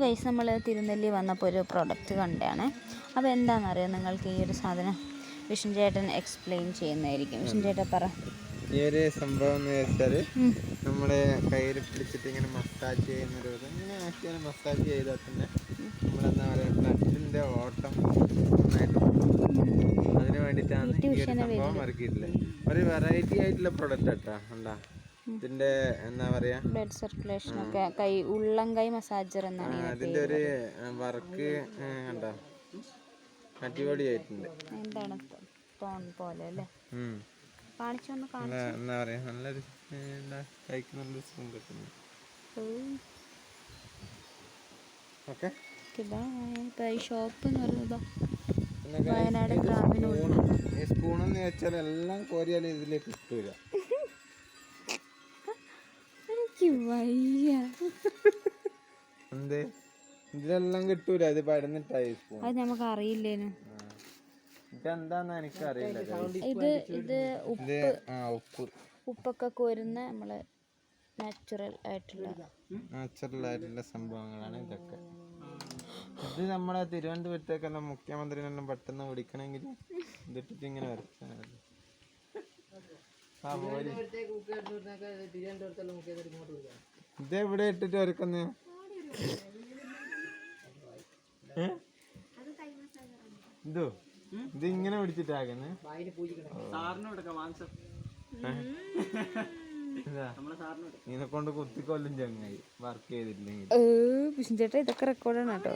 Guys നമ്മൾ തിരുനെല്ലി വന്നപ്പോൾ ഒരു പ്രോഡക്റ്റ് കണ്ടാണ് അപ്പോൾ എന്താണെന്നറിയോ നിങ്ങൾക്ക് ഈ ഒരു സാധനം വിഷ്ണു ചേട്ടൻ എക്സ്പ്ലെയിൻ ചെയ്യുന്നതായിരിക്കും. വിഷ്ണു ചേട്ടൻ പറ. ഈ ഒരു സംഭവം എന്ന് വെച്ചാൽ. നമ്മുടെ കയ്യിൽ പിടിച്ചിട്ട് ഇങ്ങനെ മസാജ് ചെയ്യുന്ന ഒരു ഇങ്ങനെ ആക്കിയാൽ മസാജ് ചെയ്താൽ തന്നെ നമ്മളെന്താ പറയുക ബ്ലഡിന്റെ ഓട്ടം നന്നായിട്ട്. അതിന് വേണ്ടിയിട്ടാണ് ഈ ഒരു സംഭവം ഇറക്കിയിട്ടുള്ളത്. ഒരു വെറൈറ്റി ആയിട്ടുള്ള പ്രൊഡക്റ്റ് കേട്ടോ ഉണ്ടാ ഇതിന്റെ എന്താ പറയാ? ബ്ലഡ് സർക്കുലേഷൻ ഒക്കെ കൈ ഉള്ളം കൈ മസാജർ എന്നാണ് ഇതിന്റെ അതിന്റെ ഒരു വർക്ക് കണ്ടോ? അടിപൊളിയായിട്ടുണ്ട് എന്താണ് തോൺ പോലെ അല്ലേ. കാണിച്ചൊന്ന് എന്താ പറയാ? നല്ലൊരു എന്താ കൈക്ക് നല്ല സുഖം കിട്ടുന്നു. ഓക്കെ. ഈ ഷോപ്പ് എന്ന് പറയുന്നത് വയനാട് ഗ്രാമീണ സ്പൂണെന്ന് വെച്ചാൽ എല്ലാം കോരിയാലും ഇതിലേക്ക് കിട്ടൂല എനിക്ക് വയ്യ. എന്ത്? ഇതിലെല്ലാം കിട്ടൂല. ഇത് പരന്നിട്ടായി അത് നമുക്ക് അറിയില്ലേനു. ഇതെന്താന്ന് എനിക്ക് അറിയില്ല ഇത് ഇത് ഉപ്പ്. ഉപ്പ്. ഉപ്പൊക്കെ കോരുന്ന നമ്മൾ നാച്ചുറൽ ആയിട്ടുള്ള നാച്ചുറൽ ആയിട്ടുള്ള സംഭവങ്ങളാണ് ഇതൊക്കെ. ഇത് നമ്മളെ തിരുവനന്തപുരത്തേക്കെല്ലാം മുഖ്യമന്ത്രിനെല്ലാം പെട്ടെന്ന് വിളിക്കണമെങ്കിൽ ഇതിട്ടിട്ട് ഇങ്ങനെ വരച്ചാൽ. ഇത് എവിടെ ഇട്ടിട്ട് വരക്കുന്നേ? എന്തോ ഇത്? ഇങ്ങനെ പിടിച്ചിട്ടാകുന്നു ഇതിനെ കൊണ്ട് കുത്തിക്കൊല്ലും ചങ്ങായി. വർക്ക് ചെയ്തിട്ടില്ലെങ്കിൽ. ചേട്ടാ ഇതൊക്കെ റെക്കോർഡാണ് കേട്ടോ.